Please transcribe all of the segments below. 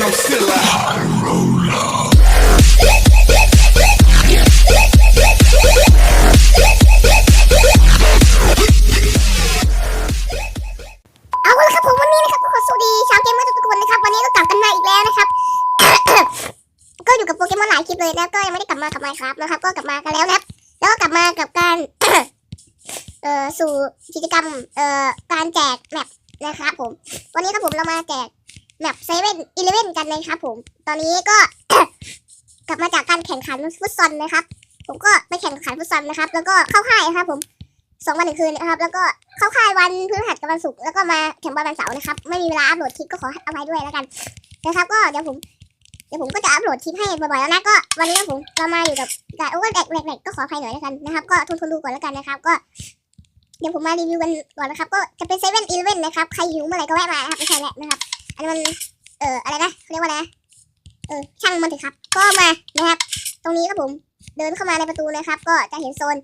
I'm still a high roller. เอาละครับผมวันนี้นะครับก็ขอสวัสดีชาวเกมเมอร์ทุกๆคนนะครับ วันนี้ก็กลับกันมาอีกแล้วนะครับ ก็อยู่กับโปเกมอนหลายคลิปเลยนะก็ยังไม่ได้กลับมากับไมครับนะครับ ก็กลับมากันแล้วนะครับ แล้วก็กลับมากับการ เอ่อสู่กิจกรรมเอ่อการแจกแมปนะครับผม วันนี้ครับผมเรามาแจก แมปเซเว่นอีเลเว่นกันนะครับ ผม ตอนนี้ก็ กลับมาจากการแข่งขันฟุตซอลนะครับ ผมก็ไปแข่งขันฟุตซอลนะครับ แล้วก็เข้าค่ายนะครับ ผมสองวันหนึ่งคืนนะครับ แล้วก็เข้าค่ายวันพฤหัสกับวันศุกร์แล้วก็มาแข่งบอลวันเสาร์นะครับ ไม่มีเวลาอัปโหลดคลิปก็ขอเอภัยด้วยแล้วกันนะครับ ก็เดี๋ยวผมเดี๋ยวผมก็จะอัปโหลดคลิปให้บ่อยๆแล้วนะก็วันนี้ผมเรามาอยู่กับกับโอ้ก็แหลกแหลกๆก็ขออภัยหน่อยแล้วกันนะครับ ก็ทนทนดูก่อนแล้วกันนะครับ ก็เดี๋ยวผมมารีวิวกันก่อนนะครับ ก็จะเป็นเซเว่นอีเลเว่นนะครับ ใครหิวเมื่อไหร่ก็แวะมานะครับไม่ใช่แหละนะครับ อันนี้มันเอ่ออะไรนะเรียกว่าอะไรเออช่างมันเถอะครับ ก็มานะครับ ตรงนี้ครับผมเดินเข้ามาในประตูนะครับ ก็จะเห็นโซน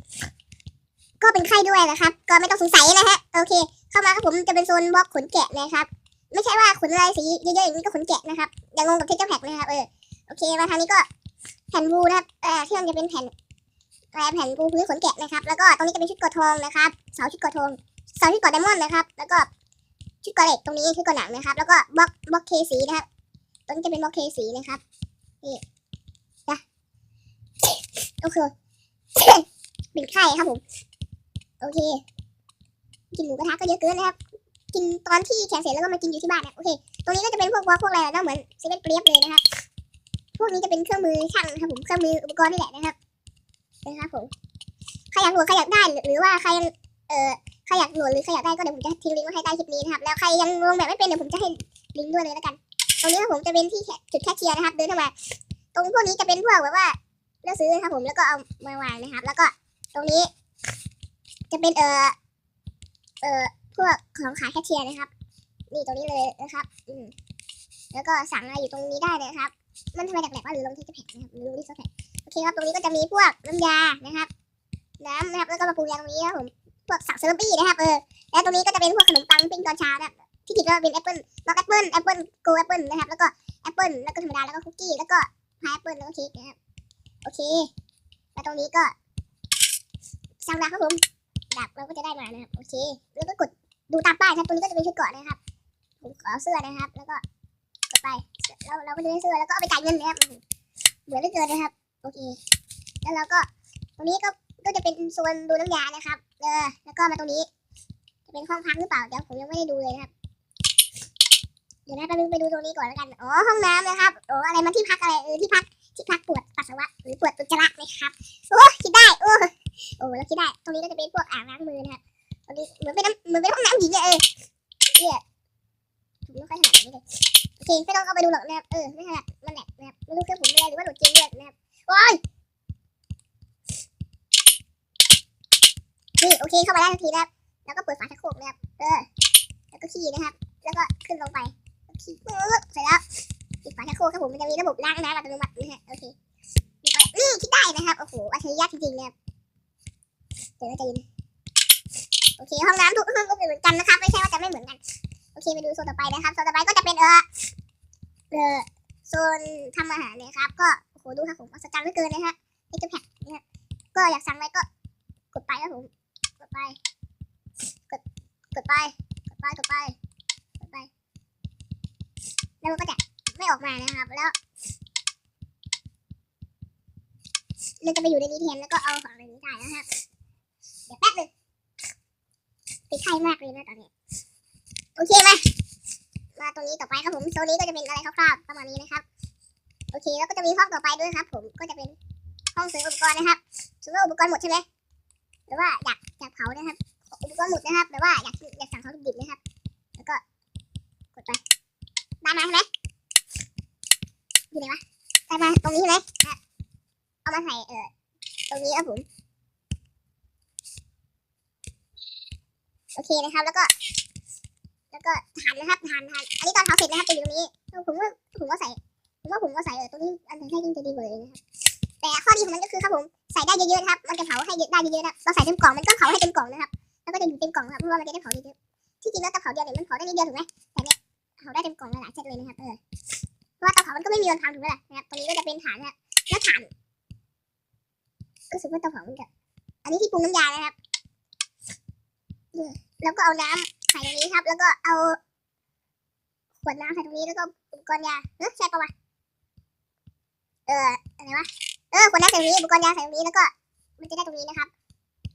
ก็เป็นไข่ด้วยนะครับ ก็ไม่ต้องสงสัยนะฮะโอเค เข้ามาครับผมจะเป็นโซนบล็อกขนแกะนะครับไม่ใช่ว่าขนอะไรสีเยอะๆอย่างนี้ก็ขนแกะนะครับอย่างงงกับเทคเจอร์แพ็กนะครับเออโอเคมาทางนี้ก็แผ่นบูนะครับเอ่อที่มันจะเป็นแผ่นแผ่นบูพื้นขนแกะนะครับ แล้วก็ตรงนี้จะเป็นชุดกอทองนะครับเสาชุดกอทองเสาชุดกอไดมอนด์นะครับ แล้วก็ ชุดกอเล็กตรงนี้ชุดกอหนังนะครับ แล้วก็บล็อกบล็อกเคสีนะครับตรงนี้จะเป็นบล็อกเคสีนะครับนี่นะโอเคเป็นไข่ครับผมโอเค กินหมูกระทะก็เยอะเกินนะครับ กินตอนที่แข่งเสร็จแล้วก็มากินอยู่ที่บ้านนะโอเค ตรงนี้ก็จะเป็นพวกวอลพวกอะไรนะเหมือนเซเว่นเปรียบเลยนะครับ พวกนี้จะเป็นเครื่องมือช่างนะครับผม เครื่องมืออุปกรณ์นี่แหละนะครับ นะครับผม ใครอยากหลดใครอยากได้หรือว่าใคร เอ่อ ใครอยากโหลดหรือใครอยากได้ก็เดี๋ยวผมจะทิ้งลิงก์ไว้ให้ใต้คลิปนี้นะครับ แล้วใครยังลงแบบไม่เป็นเดี๋ยวผมจะให้ลิงก์ด้วยเลยแล้วกัน ตรงนี้ครับผมจะเป็นที่จุดแคชเชียร์นะครับ เดินเข้ามา ตรงพวกนี้จะเป็นพวกแบบว่าเลือกซื้อนะครับผม แล้วก็เอามาวางนะครับ แล้วก็ตรงนี้ จะเป็นเอ่อ เอ่อ พวกของขายแคชเชียร์นะครับ นี่ตรงนี้เลยนะครับ อืมแล้วก็สั่งอะไรอยู่ตรงนี้ได้เลยครับ มันทำไมแหลกๆว่าหรือลงที่จะแพ็คนะครับหรือลงที่จะแพ็คโอเคครับ ตรงนี้ก็จะมีพวกน้ำยานะครับ น้ำนะครับ แล้วก็มาปรุงยาตรงนี้ครับผม พวกสั่งเซอร์บี้นะครับเออแล้วตรงนี้ก็จะเป็นพวกขนมปังปิ้งตอนเช้านะครับที่ผิดก็เป็นแอปเปิ้ลบล็อกแอปเปิ้ลแอปเปิ้ลโกแอปเปิ้ลนะครับแล้วก็แอปเปิ้ลแล้วก็ธรรมดาแล้วก็คุกกี้แล้วก็พายแอปเปิ้ลแล้วก็เค้กนะครับโอเค แล้วตรงนี้ก็สั่งดาครับผมดาบเราก็จะได้มานะครับโอเคแล้วก็กดดูตามป้ายครับตรงนี้ก็จะเป็นชุดเกาะนะครับผมขอเสื้อนะครับ แล้วก็กดไปเราเราก็จะได้เสื้อแล้วก็เอาไปจ่ายเงินนะครับเหมือนไม่เกินนะครับ โอเค แล้วเราก็ตรงนี้ก็ก็จะเป็นโซนดูน้ำยานะครับ เออแล้วก็มาตรงนี้ จะเป็นห้องพักหรือเปล่า เดี๋ยวผมยังไม่ได้ดูเลยนะครับ เดี๋ยวนะแป๊บนึงไปดูตรงนี้ก่อนแล้วกัน อ๋อ ห้องน้ำนะครับ โอ้อะไรมาที่พักอะไรเออที่พักที่พักปวดปัสสาวะหรือปวดอุจจาระนะครับ โอ้คิดได้ โอ้ โอ้แล้วคิดได้ ตรงนี้ก็จะเป็นพวกอ่างล้างมือนะครับตรงนี้เหมือนเป็นน้ำเหมือนเป็นห้องน้ำหญิงอะเออเนี่ยผมไม่ค่อยถนัดแบบนี้เลยโอเคไม่ต้องเอาไปดูหรอกนะครับ เออ ไม่ถนัดมันแหลกนะครับไม่รู้เครื่องผมเป็นอะไรหรือว่าโหลดเกมด้วยนะครับ โอ้ย โอเคเข้ามาได้ทันทีนะครับแล้วก็เปิดฝาชักโครกนะครับเออแล้วก็ขี้นะครับ แล้วก็ขึ้นลงไปขี้ปึ๊บเสร็จแล้วปิดฝาชักโครกครับผมมันจะมีระบบล้างน้ำอัตโนมัตินะฮะโอเคนี่ก็นี่คิดได้นะครับโอ้โหอัจฉริยะจริงๆนะครับเดี๋ยวจะยินโอเคห้องน้ำทุกห้องก็เป็นเหมือนกันนะครับไม่ใช่ว่าจะไม่เหมือนกันโอเคไปดูโซนต่อไปนะครับโซนต่อไปก็จะเป็นเออเออโซนทำอาหารนะครับ ก็โอ้โหดูครับผมอัศจรรย์เหลือเกินนะฮะนี่จะแพ็คนะฮะก็อยากสั่งอะไรก็กดไปครับผม ไป กด กดไป กดไป กดไป กดไป แล้วมันก็จะไม่ออกมานะครับ แล้วเราจะไปอยู่ในนี้แทนแล้วก็เอาของในนี้ได้นะครับ เดี๋ยวแป๊บนึงติดไข้มากเลยนะตอนนี้ โอเคมา มาตรงนี้ต่อไปครับผม โซนนี้ก็จะเป็นอะไรคร่าวๆประมาณนี้นะครับ โอเค แล้วก็จะมีห้องต่อไปด้วยครับ ผม ก็จะเป็นห้องซื้ออุปกรณ์นะครับซื้ออุปกรณ์หมดใช่ไหม หรือว่าอยากอยากเผานะครับกรณ์หมดนะครับหรือว่าอยากอยากสั่งเขาดิบนะครับ แล้วก็กดไปได้มาใช่ไหมอยู่ไหนวะได้มาตรงนี้ใช่ไหมเอามาใส่เอ่อตรงนี้ครับผมโอเคนะครับ แล้วก็ แล้วก็ทานนะครับทานทานอันนี้ตอนเผาเสร็จนะครับจะอยู่ตรงนี้ผมว่าผมว่าใส่ผมว่าผมว่าใส่เออตรงนี้อันนี้ให้ยิ่งจะดีกว่าเลยนะครับแต่ข้อดีของมันก็คือครับผม ใส่ได้เยอะๆนะครับมันจะเผาให้เยอะได้เยอะๆนะเราใส่เต็มกล่องมันก็เผาให้เต็มกล่องนะครับแล้วก็จะอยู่เต็มกล่องครับเพราะว่ามันจะได้เผาเยอะๆที่จริงแล้วแต่เผาเดียวเนี่ยมันเผาได้นิดเดียวถูกไหมแต่เนี่ยเผาได้เต็มกล่องหลายเซตเลยนะครับเออโอราะว่าเตาเผามันก็ไม่มีวันพังถูกไหมล่ะนะครับตรงนี้ก็จะเป็นฐานนะแล้วฐานก็รู้สึกว่าเตาเผามันจะอันนี้ที่ปรุงน้ำยานะครับแล้วก็เอาน้ำใส่ตรงนี้ครับ แล้วก็เอาขวดน้ำใส่ตรงนี้แล้วก็อุปกรณ์ยาเออใช่ปะวะเอออะไรวะ เออขวดน้ำใส่ตรงนี้อุปกรณ์ยาใส่ตรงนี้แล้วก็มันจะได้ตรงนี้นะครับ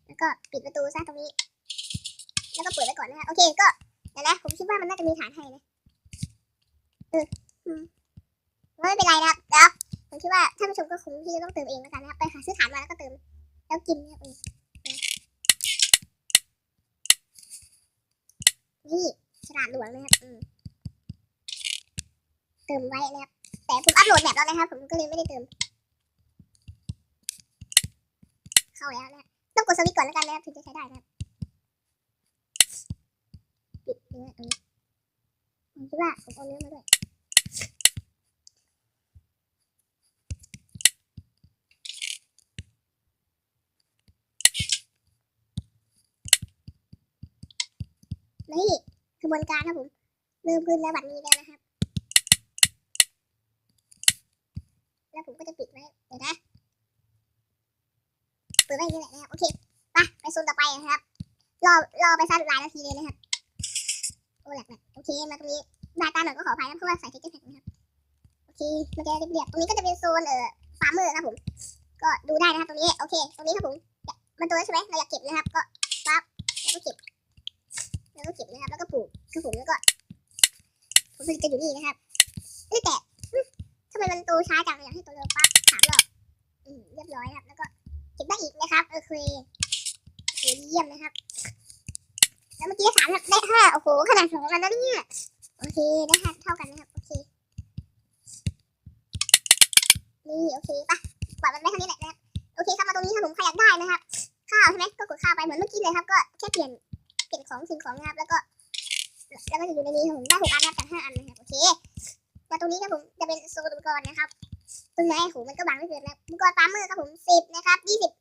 แล้วก็ปิดประตูซะตรงนี้ แล้วก็เปิดไว้ก่อนนะครับโอเคก็เดี๋ยวนะผมคิดว่ามันน่าจะมีฐานให้นะเออไม่เป็นไรนะครับแล้วผมคิดว่าท่านผู้ชมก็คงที่จะต้องเติมเองแล้วกันนะครับไปหาซื้อฐานมาแล้วก็เติม แล้วกินเนี่ยเองนี่ฉลาดหลวงนะครับอืมเติมไว้นะครับแต่ผมอัปโหลดแบบแล้วนะครับผมก็เลยไม่ได้เติม เข้าแล้วนะต้องกดสวิตช์ก่อนแล้วกันนะครับถึงจะใช้ได้นะครับปิดเนื้อตรงนี้ผมคิดว่าผมเอาเนื้อมาด้วยนี่กระบวนการนะผมลืมพื้นแล้วบัดนี้แล้วนะครับ แล้วผมก็จะปิดไว้เดี๋ยวนะ ปิดไว้อย่างนี้แหละนะครับ โอเคไปไปโซนต่อไปนะครับ รอ รอไปสักหลายนาทีเลยนะครับ โอ้แหลกแหลกโอเคมาตรงนี้บาตาหน่อยก็ขออภัยนะเพราะว่าใส่เทคเจอร์แพ็กนะครับ โอเคมันจะเรียบๆตรงนี้ก็จะเป็นโซนเอ่อฟาร์มเมอร์ครับผม ก็ดูได้นะครับตรงนี้ โอเค ตรงนี้ครับผม มันตัวใช่ไหมเราอยากเก็บนะครับ ก็ปั๊บแล้วก็เก็บ แล้วก็เก็บนะครับ แล้วก็ปลูกคือผมแล้วก็ผมจะอยู่นี่นะครับแต่ทำไมมันโตช้าจังอยากให้โตเร็วปั๊บสามรอบอืมเรียบร้อยนะครับ แล้วก็ ก็บได้อีกนะครับโอเคโอเคเยี่ยมนะครับ แล้วเมื่อกี้สามครับได้ห้าโอ้โหขนาดสองกันนะเนี่ยโอเคได้ห้าเท่ากันนะครับโอเคนี่โอเคปะปล่อยมันไว้เท่านี้แหละนะครับโอเคครับมาตรงนี้ครับผมใครอยากได้นะครับข้าวใช่ไหมก็กดข้าวไปเหมือนเมื่อกี้เลยครับ ก็แค่เปลี่ยนเปลี่ยนของสิ่งของนะครับแล้วก็ แล้วก็จะอยู่ในนี้ผมได้หกอันนะครับจากห้าอันนะครับโอเคมาตรงนี้ครับผมจะเป็นโซนอุปกรณ์นะครับ ต้นไม้โหมันก็บังไม่เกินนะอุปกรฟาร์มเมอร์ครับผมสิบนะครับยี่สิบ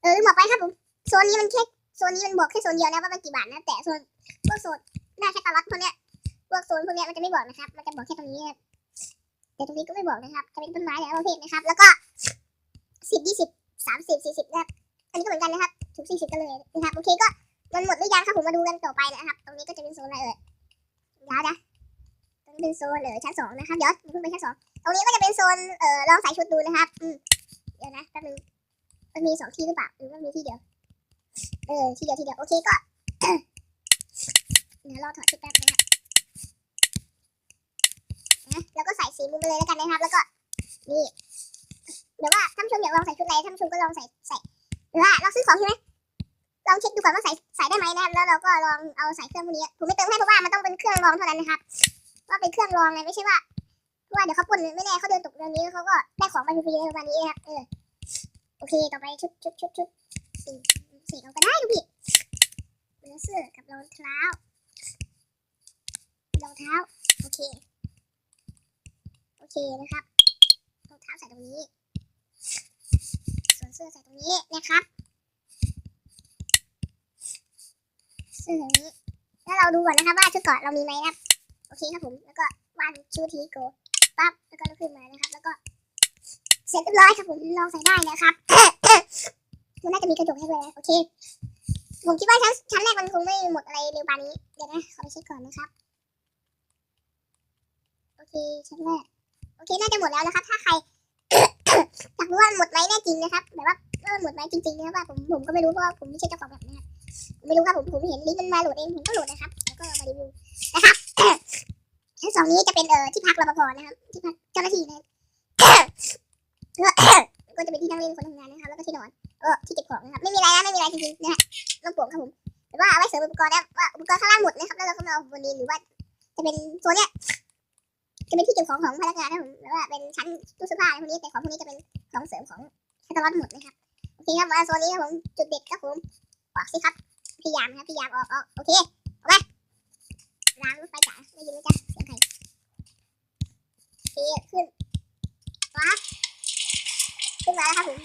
เออลืมบอกไปครับผมโซนนี้มันแค่โซนนี้มันบอกแค่โซนเดียวนะว่ามันกี่บาทนะแต่โซนพวกโซนหน้าแคตตาล็อกพวกเนี้ยพวกโซนพวกเนี้ยมันจะไม่บอกนะครับ มันจะบอกแค่ตรงนี้แต่ตรงนี้ก็ไม่บอกนะครับจะเป็นต้นไม้หลายประเภทนะครับ แล้วก็สิบยี่สิบสามสิบสี่สิบนะครับอันนี้ก็เหมือนกันนะครับทุกสี่สิบกันเลยนะครับโอเคก็มันหมดหรือยังครับผมมาดูกันต่อไปนะครับ ตรงนี้ก็จะเป็นโซนอะไรเอ่ยเดี๋ยวนะตรงนี้เป็นโซนเออชั้นสองนะครับเดี๋ยวเพิ่งไปชั้นสอง ตรงนี้ก็จะเป็นโซนเอ่อลองใส่ชุดดูนะครับอืมเดี๋ยวนะแป๊บนึงมันมีสองที่หรือเปล่าหรือว่ามีที่เดียว เออที่เดียวที่เดียวโอเคก็เดี๋ยวรอถอดชุดแป๊บนะครับนะแล้วก็ใส่สีมุมไปเลยแล้วกันนะครับ แล้วก็นี่เดี๋ยวว่าท่านชมอยากลองใส่ชุดอะไรท่านชมก็ลองใส่ใส่หรือว่าเราซื้อของใช่ไหมลองเช็คดูก่อนว่าใส่ใส่ได้ไหมนะครับแล้วเราก็ลองเอาใส่เครื่องพวกนี้ผมไม่เติมให้เพราะว่ามันต้องเป็นเครื่องรองเท่านั้นนะครับว่าเป็นเครื่องรองไงไม่ใช่ว่า ราะว่าเดี๋ยวเขาปล้นไม่แน่เขาเดินตกเรืองนี้เขาก็ได้ของไปฟรีๆในประมาณนี้นะครับเออโอเคต่อไปชุดชุดชุดชุดสีสีเราก็ได้ดูพี่เนื้อเสื้อกับรองเท้ารองเท้าโอเคโอเคนะครับรองเท้าใส่ตรงนี้ส่วนเสื้อใส่ตรงนี้นะครับเสื้อตรงนี้แล้วเราดูก่อนนะครับว่าชุดเกาะเรามีไหมนะครับโอเคครับผมแล้วก็วาดชูทีโก ปั๊บแล้วก็ลุกขึ้นมานะครับ แล้วก็เสร็จเรียบร้อยครับผมลองใส่ได้นะครับมันน่าจะมีกระจกให้ด้วยนะโอเคผมคิดว่าชั้นชั้นแรกมันคงไม่หมดอะไรเร็วปานนี้เดี๋ยวนะขอไปเช็คก่อนนะครับโอเคชั้นแรกโอเคน่าจะหมดแล้วนะครับ ถ้าใครอยากรู้ว่าหมดไหมแน่จริงนะครับแบบว่าว่าหมดไหมจริงๆนะครับว่าผมผมก็ไม่รู้เพราะว่าผมไม่ใช่เจ้าของแบบนะครับไม่รู้ครับผมผมเห็นลิงก์มันมาโหลดเองผมก็โหลดนะครับแล้วก็มารีวิวนะครับ ชั้นสองนี้จะเป็นเอ่อที่พักรปภนะครับที่พักเจ้าหน้าที่นะครับก็จะเป็นที่นั่งเล่นคนทำงานนะครับแล้วก็ที่นอนเออที่เก็บของนะครับไม่มีอะไรนะไม่มีอะไรจริงๆนะฮะน้องโป่งครับผมแต่ว่าเอาไว้เสริมอุปกรณ์นะว่าอุปกรณ์ข้างล่างหมดนะครับแล้วเราก็มาเอาบนนี้หรือว่าจะเป็นโซนเนี้ยจะเป็นที่เก็บของของพนักงานนะผมหรือว่าเป็นชั้นตู้เสื้อผ้าอะไรพวกนี้แต่ของพวกนี้จะเป็นของเสริมของแคตตาล็อกหมดนะครับโอเคครับมาโซนนี้ครับผมจุดเด็ดครับผมออกสิครับพี่ยามครับพี่ยามออกออกโอเค ล้างรถไฟจ๋าได้ยินไหมจ๊ะเสียงใครเคขึ้นว้าขึ้นมาแล้วครับผม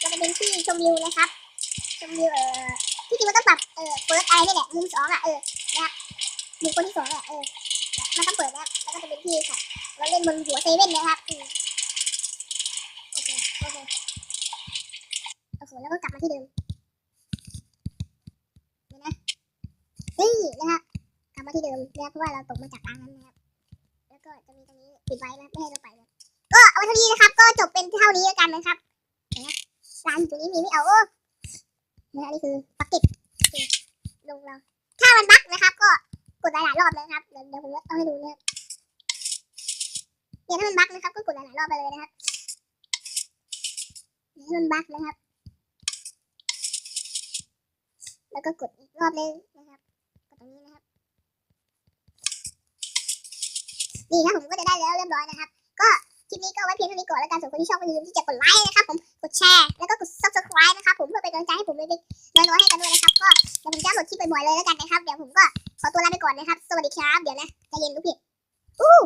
ก็จะเป็นที่ชมวิวนะครับ ชมวิวเอ่อที่จริงมันต้องปรับเอ่อเปิดอะไรนี่แหละมุมสองอะเออนะครับมุมคนที่สองอะเออมันต้องเปิดนะครับแล้วก็จะเป็นที่ค่ะไว้เราเล่นบนหัวเซเว่นนะครับโอเคโอเคโอเคแล้วก็กลับมาที่เดิมเดี๋ยนะนี่นะครับ กลับมาที่เดิมนะครับเพราะว่าเราตกมาจากทางนั้นนะครับ แล้วก็จะมีตรงนี้ปิดไว้นะไม่ให้เราไปนะก็เอาไว้เท่านี้นะครับ ก็จบเป็นเท่านี้แล้วกันนะครับนไหมร้านตรงนี้มีไม่เอาโอ้นะอันนี้คือปักเก็ตลงเราถ้ามันบั๊กนะครับ ก็กดหลายๆรอบนะครับเดี๋ยวเดี๋ยวผมเอาให้ดูนะครับเนี่ยถ้ามันบั๊กนะครับ ก็กดหลายๆรอบไปเลยนะครับนี่ยถ้ามันบั๊กนะครับแล้วก็กดอีกรอบนึงนะครับกดตรงนี้นะครับ นี่ครับผมก็จะได้แล้วเรียบร้อยนะครับ ก็คลิปนี้ก็ไว้เพียงเท่านี้ก่อนแล้วกันส่วนคนที่ชอบก็อย่าลืมที่จะกดไลค์นะครับผม กดแชร์ แล้วก็กด subscribe นะครับผมเพื่อเป็นกำลังใจให้ผมเล็กๆน้อยๆให้กันด้วยนะครับ ก็เดี๋ยวผมจะหลดคลิปบ่อยๆเลยแล้วกันนะครับ เดี๋ยวผมก็ขอตัวลาไปก่อนนะครับ สวัสดีครับ เดี๋ยวนะใจเย็นลูกพี่อู้